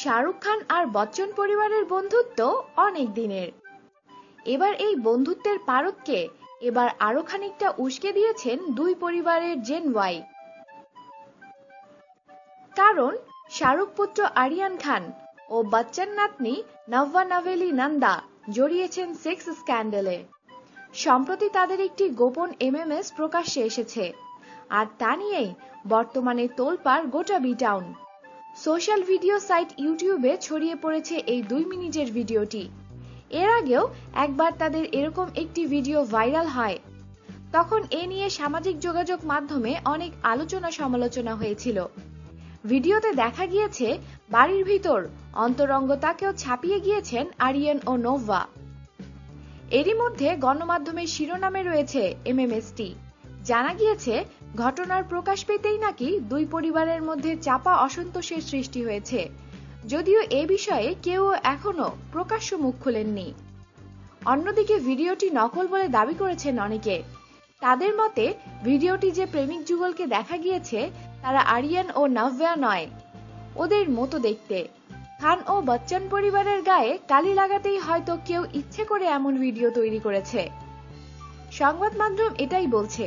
শাহরুখ খান আর বচ্চন পরিবারের বন্ধুত্ব অনেক দিনের। এবার এই বন্ধুত্বের পারদকে এবার আরও খানিকটা উস্কে দিয়েছেন দুই পরিবারের জেন ওয়াই কারণ, শাহরুখ পুত্র আরিয়ান খান ও বচ্চন নাতনি নভ্যা নভেলি নন্দা জড়িয়েছেন সেক্স স্ক্যান্ডেলে। সম্প্রতি তাদের একটি গোপন এমএমএস প্রকাশ্যে এসেছে। আর তা নিয়েই বর্তমানে তোলপাড় গোটা B town social video site ইউটিউবে ছড়িয়ে পড়েছে এই দুই মিনিটের ভিডিওটি। এর আগেও একবার তাদের এরকম একটি ভিডিও ভাইরাল হয়। তখন এ নিয়ে সামাজিক যোগাযোগ মাধ্যমে অনেক আলোচনা সমালোচনা হয়েছিল। ভিডিওতে দেখা গিয়েছে, বাড়ির ভিতর অন্তরঙ্গতাকেও ছাপিয়ে গিয়েছেন আরিয়ান ও নোভা। এরই মধ্যে গণমাধ্যমের শিরোনামে রয়েছে এমএমএসটি জানা গিয়েছে, ঘটনার প্রকাশ পেতেই নাকি দুই পরিবারের মধ্যে চাপা অসন্তোষের সৃষ্টি হয়েছে। যদিও এ বিষয়ে কেউ এখনও প্রকাশ্য মুখ খুলেননি। অন্যদিকে ভিডিওটি নকল বলে দাবি করেছেন অনেকে। তাদের মতে, ভিডিওটি যে প্রেমিক যুগলকে দেখা গিয়েছে, তারা আরিয়ান ও নভ্যা নয়, ওদের মতো দেখতে। খান ও বচ্চন পরিবারের গায়ে কালি লাগাতেই হয়তো কেউ ইচ্ছে করে এমন ভিডিও তৈরি করেছে। সংবাদ মাধ্যম এটাই বলছে।